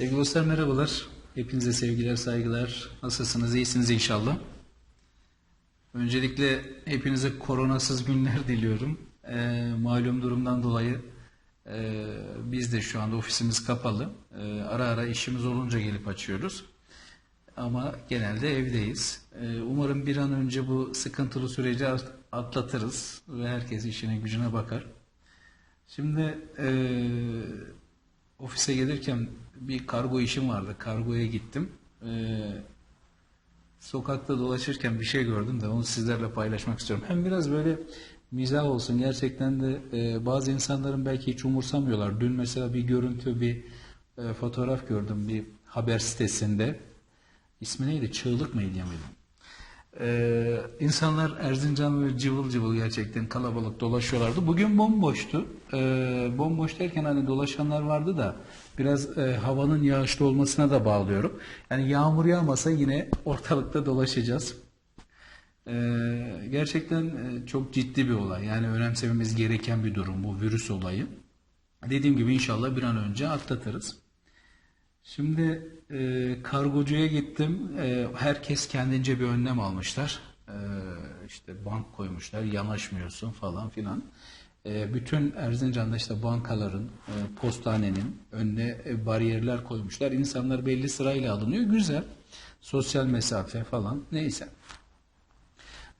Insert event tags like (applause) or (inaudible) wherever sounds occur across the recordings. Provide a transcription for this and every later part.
Sevgili dostlar merhabalar. Hepinize sevgiler, saygılar. Nasılsınız? İyisiniz inşallah. Öncelikle hepinize koronasız günler (laughs) diliyorum. Ee, malum durumdan dolayı e, biz de şu anda ofisimiz kapalı. Ee, ara ara işimiz olunca gelip açıyoruz. Ama genelde evdeyiz. Ee, umarım bir an önce bu sıkıntılı süreci at- atlatırız ve herkes işine gücüne bakar. Şimdi eee, ofise gelirken bir kargo işim vardı. Kargoya gittim. Eee, sokakta dolaşırken bir şey gördüm de onu sizlerle paylaşmak istiyorum. Hem biraz böyle mizah olsun. Gerçekten de eee, bazı insanların belki hiç umursamıyorlar. Dün mesela bir görüntü, bir eee, fotoğraf gördüm bir haber sitesinde. İsmi neydi? Çığlık Medya mıydı? Ee, insanlar Erzincan cıvıl cıvıl gerçekten kalabalık dolaşıyorlardı. Bugün bomboştu. Ee, bomboş derken hani dolaşanlar vardı da biraz e, havanın yağışlı olmasına da bağlıyorum. Yani yağmur yağmasa yine ortalıkta dolaşacağız. Ee, gerçekten e, çok ciddi bir olay. Yani önemsememiz gereken bir durum bu virüs olayı. Dediğim gibi inşallah bir an önce atlatırız. Şimdi e, kargocuya gittim. E, herkes kendince bir önlem almışlar. E, işte bank koymuşlar, yanaşmıyorsun falan filan. E, bütün Erzincan'da işte bankaların, e, postanenin önüne e, bariyerler koymuşlar. İnsanlar belli sırayla alınıyor. Güzel. Sosyal mesafe falan. Neyse.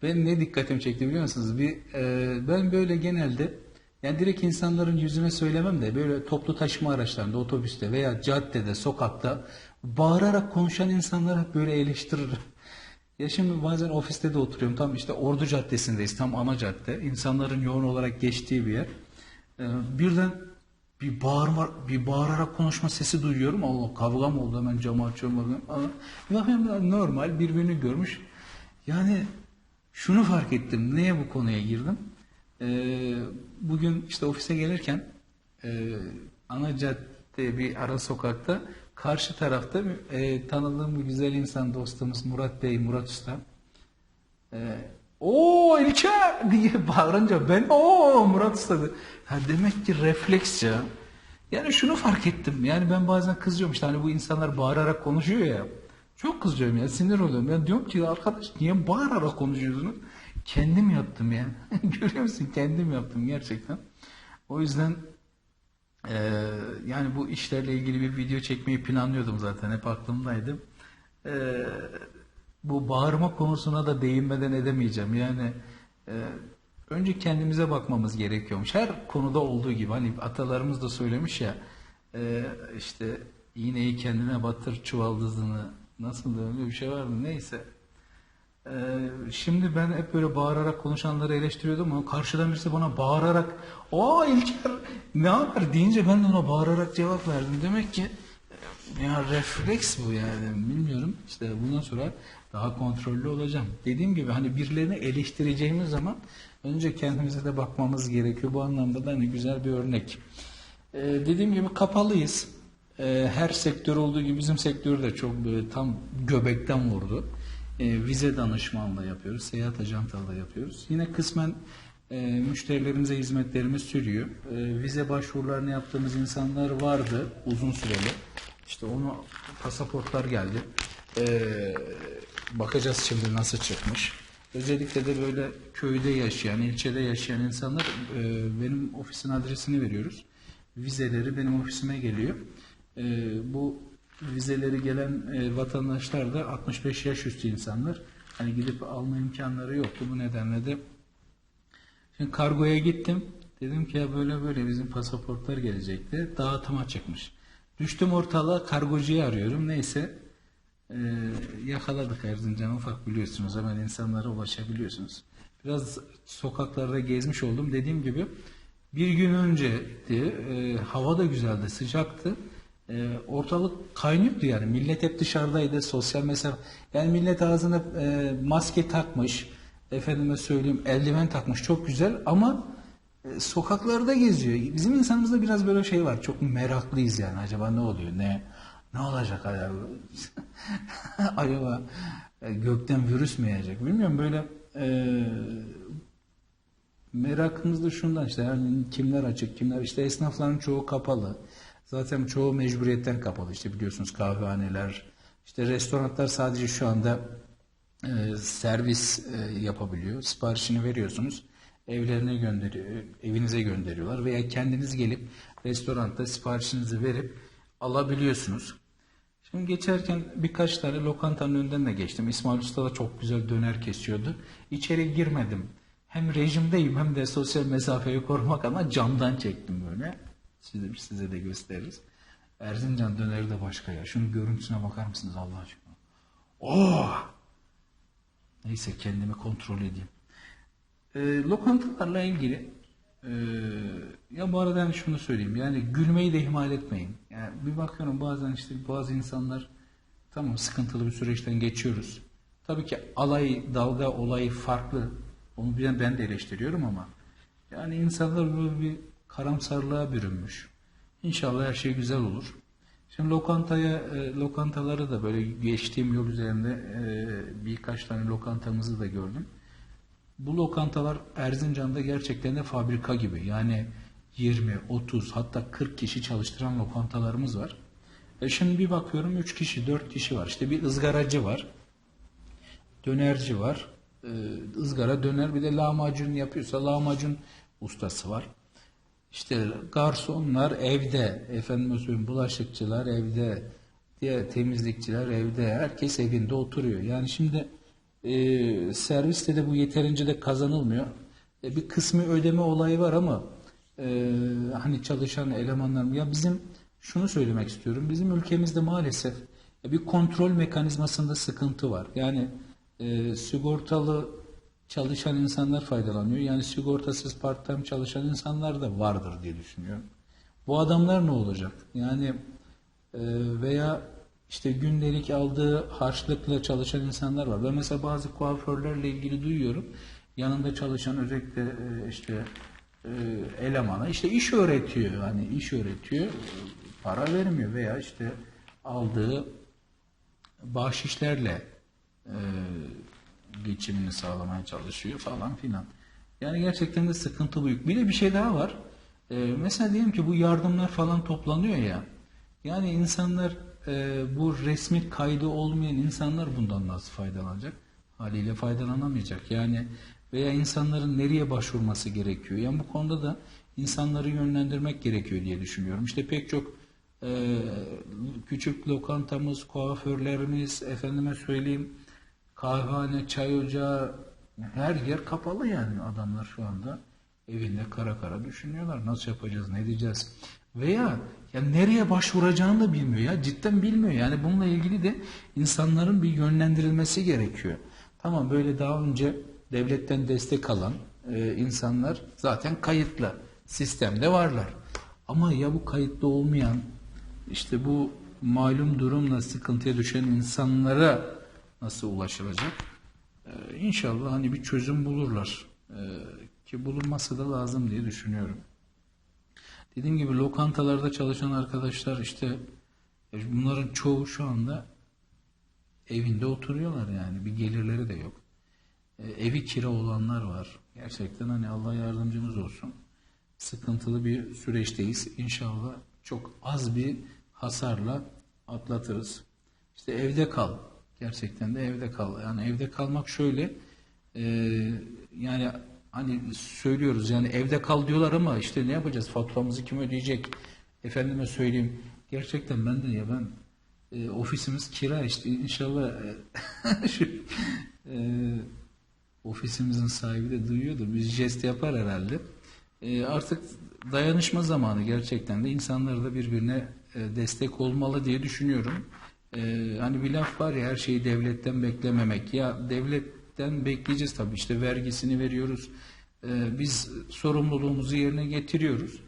Ben ne dikkatimi çekti biliyor musunuz? Bir, e, ben böyle genelde yani direkt insanların yüzüne söylemem de böyle toplu taşıma araçlarında, otobüste veya caddede, sokakta bağırarak konuşan insanları hep böyle eleştiririm. Ya şimdi bazen ofiste de oturuyorum. Tam işte Ordu Caddesi'ndeyiz. Tam ana cadde. İnsanların yoğun olarak geçtiği bir yer. E, birden bir bağırma, bir bağırarak konuşma sesi duyuyorum. Allah kavga mı oldu hemen camı açıyorum. bakıyorum normal birbirini görmüş. Yani şunu fark ettim. Neye bu konuya girdim? Ee, bugün işte ofise gelirken e, ana cadde bir ara sokakta karşı tarafta e, tanıdığım bir güzel insan dostumuz Murat Bey, Murat Usta. Ee, o İlker (laughs) diye bağırınca ben o Murat Usta. Ha demek ki refleks ya. Yani şunu fark ettim. Yani ben bazen kızıyorum işte hani bu insanlar bağırarak konuşuyor ya. Çok kızıyorum ya sinir oluyorum. Ben diyorum ki arkadaş niye bağırarak konuşuyorsunuz? Kendim yaptım ya. (laughs) Görüyor musun? Kendim yaptım gerçekten. O yüzden eee, yani bu işlerle ilgili bir video çekmeyi planlıyordum zaten. Hep aklımdaydı. Eee, bu bağırma konusuna da değinmeden edemeyeceğim. Yani eee, önce kendimize bakmamız gerekiyormuş. Her konuda olduğu gibi hani atalarımız da söylemiş ya eee, işte iğneyi kendine batır çuvaldızını nasıl öyle bir şey vardı neyse. Ee, şimdi ben hep böyle bağırarak konuşanları eleştiriyordum ama karşıdan birisi bana bağırarak ''Aa İlker ne haber?'' deyince ben de ona bağırarak cevap verdim. Demek ki e, ya refleks bu yani bilmiyorum işte bundan sonra daha kontrollü olacağım. Dediğim gibi hani birilerini eleştireceğimiz zaman önce kendimize de bakmamız gerekiyor. Bu anlamda da hani güzel bir örnek. Ee, dediğim gibi kapalıyız. Ee, her sektör olduğu gibi bizim sektör de çok böyle tam göbekten vurdu. Ee, vize danışmanlığı yapıyoruz, seyahat ajantalığı yapıyoruz. Yine kısmen e, müşterilerimize hizmetlerimiz sürüyor. Ee, vize başvurularını yaptığımız insanlar vardı uzun süreli. İşte onu pasaportlar geldi. Ee, bakacağız şimdi nasıl çıkmış. Özellikle de böyle köyde yaşayan, ilçede yaşayan insanlar e, benim ofisin adresini veriyoruz. Vizeleri benim ofisime geliyor. E, bu vizeleri gelen e, vatandaşlar da 65 yaş üstü insanlar. Hani gidip alma imkanları yoktu. Bu nedenle de Şimdi kargoya gittim. Dedim ki ya böyle böyle bizim pasaportlar gelecekti. Dağıtıma çıkmış. Düştüm ortalığa kargocuyu arıyorum. Neyse e, yakaladık Erzincan ufak biliyorsunuz. Hemen insanlara ulaşabiliyorsunuz. Biraz sokaklarda gezmiş oldum. Dediğim gibi bir gün önceydi. E, hava da güzeldi, sıcaktı. E, ortalık kaynıyordu yani. Millet hep dışarıdaydı. Sosyal mesafe. Yani millet ağzına e, maske takmış. Efendime söyleyeyim eldiven takmış. Çok güzel ama e, sokaklarda geziyor. Bizim insanımızda biraz böyle şey var. Çok meraklıyız yani. Acaba ne oluyor? Ne ne olacak acaba? (laughs) acaba e, gökten virüs mü yağacak? Bilmiyorum böyle e, merakımız da şundan işte yani kimler açık kimler işte esnafların çoğu kapalı. Zaten çoğu mecburiyetten kapalı. İşte biliyorsunuz kahvehaneler, işte restoranlar sadece şu anda e, servis e, yapabiliyor. Siparişini veriyorsunuz. Evlerine gönderiyor, evinize gönderiyorlar veya kendiniz gelip restoranda siparişinizi verip alabiliyorsunuz. Şimdi geçerken birkaç tane lokantanın önünden de geçtim. İsmail Usta da çok güzel döner kesiyordu. İçeri girmedim. Hem rejimdeyim hem de sosyal mesafeyi korumak ama camdan çektim böyle. Size, size de gösteririz. Erzincan döneri de başka ya. Şunun görüntüsüne bakar mısınız Allah aşkına? Oh! Neyse kendimi kontrol edeyim. E, lokantalarla ilgili e, ya bu arada hani şunu söyleyeyim yani gülmeyi de ihmal etmeyin. Yani bir bakıyorum bazen işte bazı insanlar tamam sıkıntılı bir süreçten geçiyoruz. Tabii ki alay, dalga olayı farklı. Onu ben, ben de eleştiriyorum ama yani insanlar böyle bir karamsarlığa bürünmüş. İnşallah her şey güzel olur. Şimdi lokantaya, e, lokantaları da böyle geçtiğim yol üzerinde e, birkaç tane lokantamızı da gördüm. Bu lokantalar Erzincan'da gerçekten de fabrika gibi. Yani 20, 30 hatta 40 kişi çalıştıran lokantalarımız var. E şimdi bir bakıyorum 3 kişi, 4 kişi var. İşte bir ızgaracı var. Dönerci var. E, ızgara döner bir de lahmacun yapıyorsa lahmacun ustası var. İşte garsonlar evde, efendim söyleyeyim bulaşıkçılar evde, diğer temizlikçiler evde, herkes evinde oturuyor. Yani şimdi e, serviste de bu yeterince de kazanılmıyor. E, bir kısmı ödeme olayı var ama e, hani çalışan elemanlar ya bizim şunu söylemek istiyorum. Bizim ülkemizde maalesef e, bir kontrol mekanizmasında sıkıntı var. Yani e, sigortalı çalışan insanlar faydalanıyor. Yani sigortasız part-time çalışan insanlar da vardır diye düşünüyorum. Bu adamlar ne olacak? Yani e, veya işte gündelik aldığı harçlıkla çalışan insanlar var. Ben mesela bazı kuaförlerle ilgili duyuyorum. Yanında çalışan özellikle e, işte e, elemana işte iş öğretiyor. Hani iş öğretiyor. Para vermiyor veya işte aldığı bahşişlerle e, geçimini sağlamaya çalışıyor falan filan. Yani gerçekten de sıkıntı büyük. Bir de bir şey daha var. Ee, mesela diyelim ki bu yardımlar falan toplanıyor ya. Yani insanlar e, bu resmi kaydı olmayan insanlar bundan nasıl faydalanacak? Haliyle faydalanamayacak. Yani veya insanların nereye başvurması gerekiyor? Yani bu konuda da insanları yönlendirmek gerekiyor diye düşünüyorum. İşte pek çok e, küçük lokantamız, kuaförlerimiz, efendime söyleyeyim kahvehane, çay ocağı her yer kapalı yani adamlar şu anda evinde kara kara düşünüyorlar. Nasıl yapacağız, ne diyeceğiz? Veya ya nereye başvuracağını da bilmiyor ya cidden bilmiyor. Yani bununla ilgili de insanların bir yönlendirilmesi gerekiyor. Tamam böyle daha önce devletten destek alan e, insanlar zaten kayıtlı sistemde varlar. Ama ya bu kayıtlı olmayan işte bu malum durumla sıkıntıya düşen insanlara nasıl ulaşılacak? Ee, inşallah hani bir çözüm bulurlar. Ee, ki bulunması da lazım diye düşünüyorum. Dediğim gibi lokantalarda çalışan arkadaşlar işte e, bunların çoğu şu anda evinde oturuyorlar yani bir gelirleri de yok. Ee, evi kira olanlar var. Gerçekten hani Allah yardımcımız olsun. Sıkıntılı bir süreçteyiz. İnşallah çok az bir hasarla atlatırız. İşte evde kal. Gerçekten de evde kal. Yani evde kalmak şöyle e, yani hani söylüyoruz yani evde kal diyorlar ama işte ne yapacağız? Faturamızı kim ödeyecek? Efendime söyleyeyim. Gerçekten ben de ya ben e, ofisimiz kira işte inşallah e, (laughs) e, ofisimizin sahibi de duyuyor da bir jest yapar herhalde. E, artık dayanışma zamanı gerçekten de insanlar da birbirine e, destek olmalı diye düşünüyorum. Ee, hani bir laf var ya her şeyi devletten beklememek. Ya devletten bekleyeceğiz tabii işte vergisini veriyoruz. Ee, biz sorumluluğumuzu yerine getiriyoruz.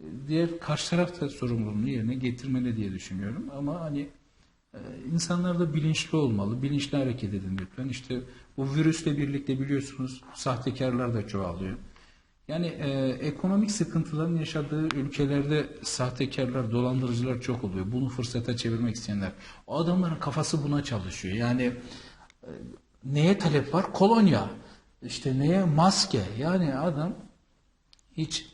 Ee, diğer karşı taraf da sorumluluğunu yerine getirmeli diye düşünüyorum. Ama hani e, da bilinçli olmalı. Bilinçli hareket edin lütfen. İşte bu virüsle birlikte biliyorsunuz sahtekarlar da çoğalıyor. Yani e, ekonomik sıkıntıların yaşadığı ülkelerde sahtekarlar, dolandırıcılar çok oluyor. Bunu fırsata çevirmek isteyenler. O adamların kafası buna çalışıyor. Yani e, neye talep var? Kolonya. İşte neye? Maske. Yani adam hiç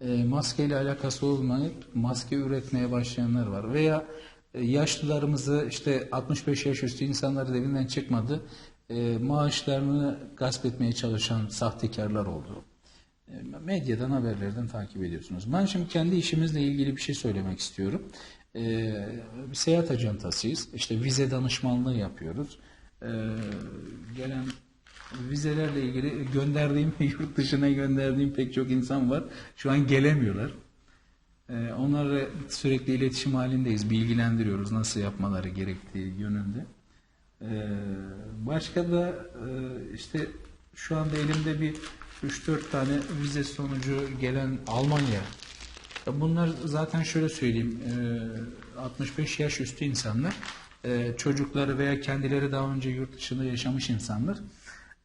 e, maskeyle alakası olmayıp maske üretmeye başlayanlar var. Veya e, yaşlılarımızı işte 65 yaş üstü insanları evinden çıkmadı. E, maaşlarını gasp etmeye çalışan sahtekarlar oldu. E, Medyadan, haberlerden takip ediyorsunuz. Ben şimdi kendi işimizle ilgili bir şey söylemek istiyorum. E, bir seyahat ajantasıyız. İşte vize danışmanlığı yapıyoruz. E, gelen vizelerle ilgili gönderdiğim, (laughs) yurt dışına gönderdiğim pek çok insan var. Şu an gelemiyorlar. Ee, sürekli iletişim halindeyiz. Bilgilendiriyoruz nasıl yapmaları gerektiği yönünde. Ee, Başka da e, işte şu anda elimde bir 3-4 tane vize sonucu gelen Almanya. Ya Bunlar zaten şöyle söyleyeyim. e, 65 yaş üstü insanlar. e, Çocukları veya kendileri daha önce yurt dışında yaşamış insanlar.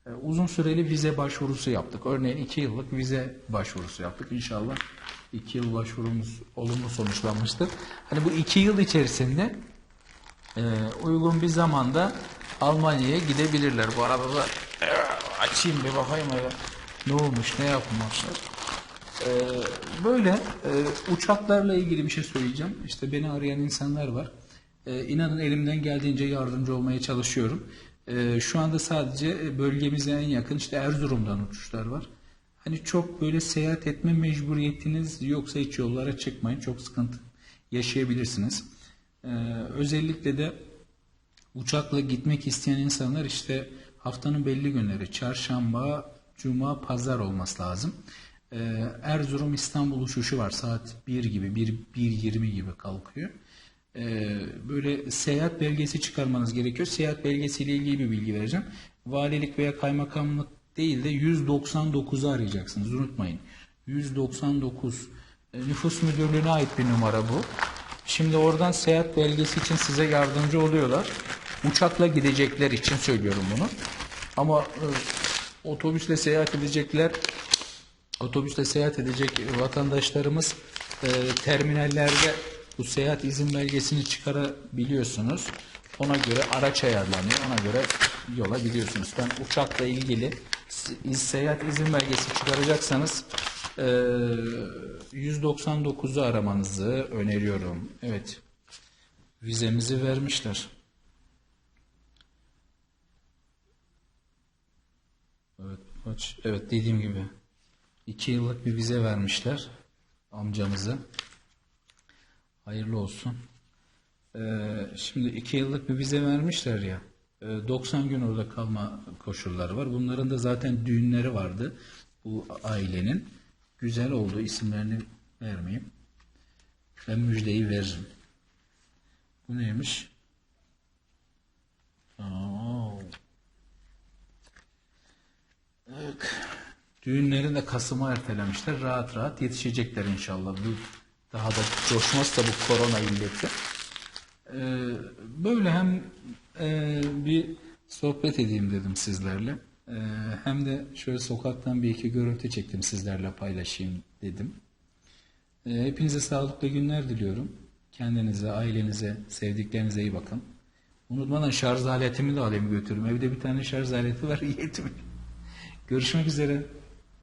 E, Uzun süreli vize başvurusu yaptık. Örneğin 2 yıllık vize başvurusu yaptık. İnşallah 2 yıl başvurumuz olumlu sonuçlanmıştır. Hani bu 2 yıl içerisinde e, uygun bir zamanda Almanya'ya gidebilirler. Bu arada da e, açayım bir bakayım hele. Ne olmuş, ne yapmışlar. E, böyle e, uçaklarla ilgili bir şey söyleyeceğim. İşte beni arayan insanlar var. E, inanın elimden geldiğince yardımcı olmaya çalışıyorum. E, şu anda sadece bölgemize en yakın işte Erzurum'dan uçuşlar var. Hani çok böyle seyahat etme mecburiyetiniz yoksa hiç yollara çıkmayın. Çok sıkıntı yaşayabilirsiniz. E, özellikle de uçakla gitmek isteyen insanlar işte haftanın belli günleri çarşamba, cuma, pazar olması lazım. Ee, Erzurum İstanbul uçuşu var saat 1 gibi 1 1.20 gibi kalkıyor. Ee, böyle seyahat belgesi çıkarmanız gerekiyor. Seyahat belgesiyle ilgili bir bilgi vereceğim. Valilik veya kaymakamlık değil de 199'u arayacaksınız unutmayın. 199 e, nüfus müdürlüğüne ait bir numara bu. Şimdi oradan seyahat belgesi için size yardımcı oluyorlar. Uçakla gidecekler için söylüyorum bunu. Ama e, otobüsle seyahat edecekler, otobüsle seyahat edecek vatandaşlarımız e, terminallerde bu seyahat izin belgesini çıkarabiliyorsunuz. Ona göre araç ayarlanıyor. Ona göre yola gidiyorsunuz. Ben uçakla ilgili se- seyahat izin belgesi çıkaracaksanız e, 199'u aramanızı öneriyorum. Evet. Vizemizi vermişler. Evet, kaç? Evet dediğim gibi. iki yıllık bir vize vermişler amcamıza. Hayırlı olsun. Ee, şimdi iki yıllık bir vize vermişler ya. e, 90 gün orada kalma koşulları var. Bunların da zaten düğünleri vardı bu ailenin. Güzel oldu. isimlerini vermeyeyim. Ben müjdeyi veririm. Bu neymiş? Aa, Evet. Düğünleri de Kasım'a ertelemişler. Rahat rahat yetişecekler inşallah. Bu daha da coşmazsa bu korona illeti. Ee, böyle hem e, bir sohbet edeyim dedim sizlerle. Ee, hem de şöyle sokaktan bir iki görüntü çektim sizlerle paylaşayım dedim. Ee, hepinize sağlıklı günler diliyorum. Kendinize, ailenize, sevdiklerinize iyi bakın. Unutmadan şarj aletimi de alayım götürürüm. Evde bir tane şarj aleti var (laughs) yetmiyor. Görüşmek üzere.